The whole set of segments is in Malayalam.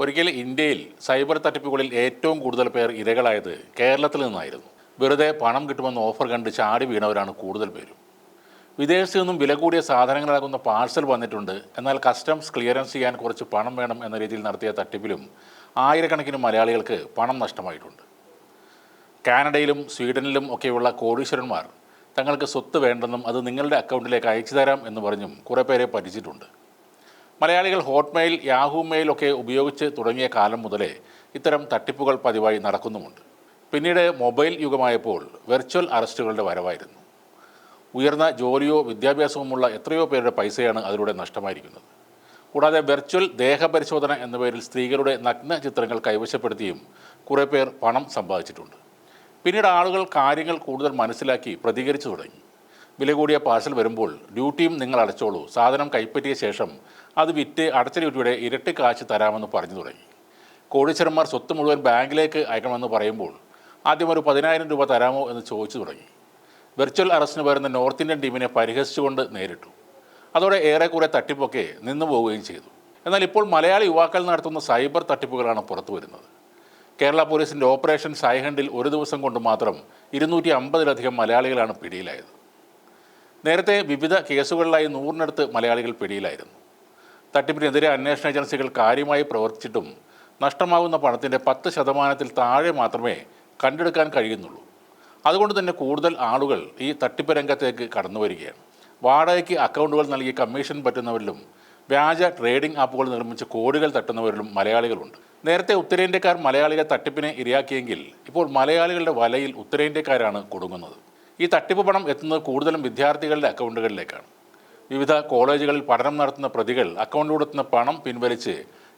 ഒരിക്കൽ ഇന്ത്യയിൽ സൈബർ തട്ടിപ്പുകളിൽ ഏറ്റവും കൂടുതൽ പേർ ഇരകളായത് കേരളത്തിൽ നിന്നായിരുന്നു. വെറുതെ പണം കിട്ടുമെന്ന് ഓഫർ കണ്ട് ചാടി വീണവരാണ് കൂടുതൽ പേരും. വിദേശത്തു നിന്നും വില കൂടിയ സാധനങ്ങളാകുന്ന പാഴ്സൽ വന്നിട്ടുണ്ട്. എന്നാൽ കസ്റ്റംസ് ക്ലിയറൻസ് ചെയ്യാൻ കുറച്ച് പണം വേണം എന്ന രീതിയിൽ നടത്തിയ തട്ടിപ്പിലും ആയിരക്കണക്കിന് മലയാളികൾക്ക് പണം നഷ്ടമായിട്ടുണ്ട്. കാനഡയിലും സ്വീഡനിലും ഒക്കെയുള്ള കോടീശ്വരന്മാർ തങ്ങൾക്ക് സ്വത്ത് വേണ്ടെന്നും അത് നിങ്ങളുടെ അക്കൗണ്ടിലേക്ക് അയച്ചു തരാം എന്ന് പറഞ്ഞും കുറേ പേരെ പറ്റിച്ചിട്ടുണ്ട്. മലയാളികൾ ഹോട്ട്മെയിൽ യാഹൂ മെയിലൊക്കെ ഉപയോഗിച്ച് തുടങ്ങിയ കാലം മുതലേ ഇത്തരം തട്ടിപ്പുകൾ പതിവായി നടക്കുന്നുമുണ്ട്. പിന്നീട് മൊബൈൽ യുഗമായപ്പോൾ വെർച്വൽ അറസ്റ്റുകളുടെ വരവായിരുന്നു. ഉയർന്ന ജോലിയോ വിദ്യാഭ്യാസവുമുള്ള എത്രയോ പേരുടെ പൈസയാണ് അതിലൂടെ നഷ്ടമായിരിക്കുന്നത്. കൂടാതെ വെർച്വൽ ദേഹപരിശോധന എന്ന പേരിൽ സ്ത്രീകളുടെ നഗ്ന ചിത്രങ്ങൾ കൈവശപ്പെടുത്തിയും കുറേ പേർ പണം സമ്പാദിച്ചിട്ടുണ്ട്. പിന്നീട് ആളുകൾ കാര്യങ്ങൾ കൂടുതൽ മനസ്സിലാക്കി പ്രതികരിച്ചു തുടങ്ങി. വില കൂടിയ പാഴ്സൽ വരുമ്പോൾ ഡ്യൂട്ടിയും നിങ്ങൾ അടച്ചോളൂ. സാധനം കൈപ്പറ്റിയ ശേഷം അത് വിറ്റ് അടച്ച ഡ്യൂട്ടിയുടെ ഇരട്ടി കാശ് തരാമെന്ന് പറഞ്ഞു തുടങ്ങി. കോടീശ്വരന്മാർ സ്വത്ത് മുഴുവൻ ബാങ്കിലേക്ക് അയക്കണമെന്ന് പറയുമ്പോൾ ആദ്യം ഒരു പതിനായിരം രൂപ തരാമോ എന്ന് ചോദിച്ചു തുടങ്ങി. വെർച്വൽ അറസ്റ്റിന് വരുന്ന നോർത്ത് ഇന്ത്യൻ ടീമിനെ പരിഹസിച്ചുകൊണ്ട് നേരിട്ടു. അതോടെ ഏറെക്കുറെ തട്ടിപ്പൊക്കെ നിന്നു പോവുകയും ചെയ്തു. എന്നാൽ ഇപ്പോൾ മലയാളി യുവാക്കൾ നടത്തുന്ന സൈബർ തട്ടിപ്പുകളാണ് പുറത്തു വരുന്നത്. കേരള പോലീസിന്റെ ഓപ്പറേഷൻ സൈഹണ്ടിൽ ഒരു ദിവസം കൊണ്ട് മാത്രം ഇരുന്നൂറ്റി അമ്പതിലധികം മലയാളികളാണ് പിടിയിലായത്. നേരത്തെ വിവിധ കേസുകളിലായി നൂറിനടുത്ത് മലയാളികൾ പിടിയിലായിരുന്നു. തട്ടിപ്പിനെതിരെ അന്വേഷണ ഏജൻസികൾ കാര്യമായി പ്രവർത്തിച്ചിട്ടും നഷ്ടമാകുന്ന പണത്തിന്റെ പത്ത് ശതമാനത്തിൽ താഴെ മാത്രമേ കണ്ടെടുക്കാൻ കഴിയുന്നുള്ളൂ. അതുകൊണ്ട് തന്നെ കൂടുതൽ ആളുകൾ ഈ തട്ടിപ്പ് രംഗത്തേക്ക് കടന്നു വരികയാണ്. വാടകയ്ക്ക് അക്കൗണ്ടുകൾ നൽകി കമ്മീഷൻ പറ്റുന്നവരിലും വ്യാജ ട്രേഡിംഗ് ആപ്പുകൾ നിർമ്മിച്ച് കോടികൾ തട്ടുന്നവരിലും മലയാളികളുണ്ട്. നേരത്തെ ഉത്തരേന്ത്യക്കാർ മലയാളികളെ തട്ടിപ്പിനെ ഇരയാക്കിയെങ്കിൽ ഇപ്പോൾ മലയാളികളുടെ വലയിൽ ഉത്തരേന്ത്യക്കാരാണ് കുടുങ്ങുന്നത്. ഈ തട്ടിപ്പ് പണം എത്തുന്നത് കൂടുതലും വിദ്യാർത്ഥികളുടെ അക്കൗണ്ടുകളിലേക്കാണ്. വിവിധ കോളേജുകളിൽ പഠനം നടത്തുന്ന പ്രതികൾ അക്കൗണ്ടിലൂടെ എത്തുന്ന പണം പിൻവലിച്ച്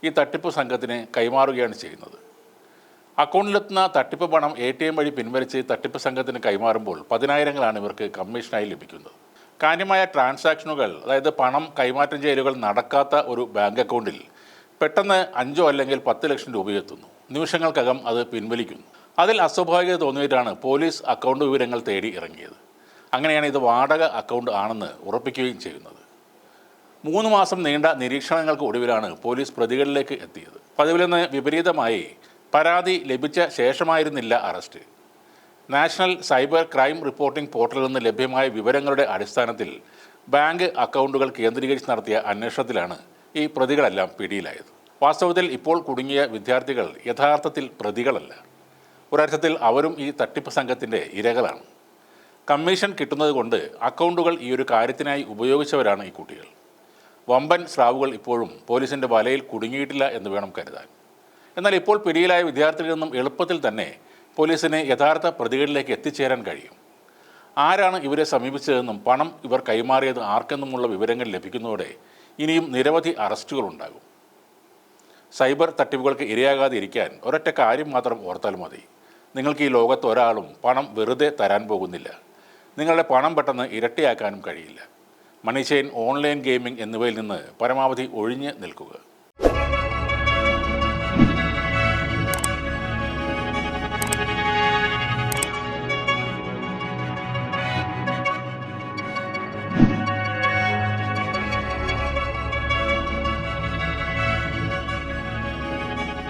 ഈ തട്ടിപ്പ് സംഘത്തിന് കൈമാറുകയാണ് ചെയ്യുന്നത്. അക്കൗണ്ടിലെത്തുന്ന തട്ടിപ്പ് പണം എ ടി എം വഴി പിൻവലിച്ച് തട്ടിപ്പ് സംഘത്തിന് കൈമാറുമ്പോൾ പതിനായിരങ്ങളാണ് ഇവർക്ക് കമ്മീഷനായി ലഭിക്കുന്നത്. കാര്യമായ ട്രാൻസാക്ഷനുകൾ അതായത് പണം കൈമാറ്റം ചെയ്യലുകൾ നടക്കാത്ത ഒരു ബാങ്ക് അക്കൗണ്ടിൽ പെട്ടെന്ന് അഞ്ചോ അല്ലെങ്കിൽ പത്ത് ലക്ഷം രൂപയെത്തുന്നു നിമിഷങ്ങൾക്കകം അത് പിൻവലിക്കുന്നു. അതിൽ അസ്വാഭാവികത തോന്നിയിട്ടാണ് പോലീസ് അക്കൗണ്ട് വിവരങ്ങൾ തേടി ഇറങ്ങിയത്. അങ്ങനെയാണ് ഇത് വാടക അക്കൗണ്ട് ആണെന്ന് ഉറപ്പിക്കുകയും ചെയ്യുന്നത്. മൂന്ന് മാസം നീണ്ട നിരീക്ഷണങ്ങൾക്ക് ഒടുവിലാണ് പോലീസ് പ്രതികളിലേക്ക് എത്തിയത്. പതിവിൽ നിന്ന് വിപരീതമായി പരാതി ലഭിച്ച ശേഷമായിരുന്നില്ല arrest. National cyber crime reporting പോർട്ടലിൽ നിന്ന് ലഭ്യമായ വിവരങ്ങളുടെ അടിസ്ഥാനത്തിൽ ബാങ്ക് അക്കൗണ്ടുകൾ കേന്ദ്രീകരിച്ച് നടത്തിയ അന്വേഷണത്തിലാണ് ഈ പ്രതികളെല്ലാം പിടിയിലായത്. വാസ്തവത്തിൽ ഇപ്പോൾ കുടുങ്ങിയ വിദ്യാർത്ഥികൾ യഥാർത്ഥത്തിൽ പ്രതികളല്ല. ഒരർത്ഥത്തിൽ അവരും ഈ തട്ടിപ്പ് സംഘത്തിന്റെ ഇരകളാണ്. കമ്മീഷൻ കിട്ടുന്നത് കൊണ്ട് അക്കൗണ്ടുകൾ ഈ ഒരു കാര്യത്തിനായി ഉപയോഗിച്ചവരാണ് ഈ കുട്ടികൾ. വമ്പൻ സ്രാവുകൾ ഇപ്പോഴും പോലീസിന്റെ വലയിൽ കുടുങ്ങിയിട്ടില്ല എന്ന് വേണം കരുതാൻ. എന്നാൽ ഇപ്പോൾ പിടിയിലായ വിദ്യാർത്ഥികളിൽ നിന്നും എളുപ്പത്തിൽ തന്നെ പോലീസിനെ യഥാർത്ഥ പ്രതികളിലേക്ക് എത്തിച്ചേരാൻ കഴിയും. ആരാണ് ഇവരെ സമീപിച്ചതെന്നും പണം ഇവർ കൈമാറിയത് ആർക്കെന്നുമുള്ള വിവരങ്ങൾ ലഭിക്കുന്നതോടെ ഇനിയും നിരവധി അറസ്റ്റുകൾ ഉണ്ടാകും. സൈബർ തട്ടിപ്പുകൾക്ക് ഇരയാകാതിരിക്കാൻ ഒരൊറ്റ കാര്യം മാത്രം ഓർത്താൽ മതി. നിങ്ങൾക്ക് ഈ ലോകത്ത് ഒരാളും പണം വെറുതെ തരാൻ പോകുന്നില്ല. നിങ്ങളുടെ പണം പെട്ടെന്ന് ഇരട്ടിയാക്കാനും കഴിയില്ല. മണി ഓൺലൈൻ ഗെയിമിംഗ് എന്നിവയിൽ നിന്ന് പരമാവധി ഒഴിഞ്ഞ് നിൽക്കുക.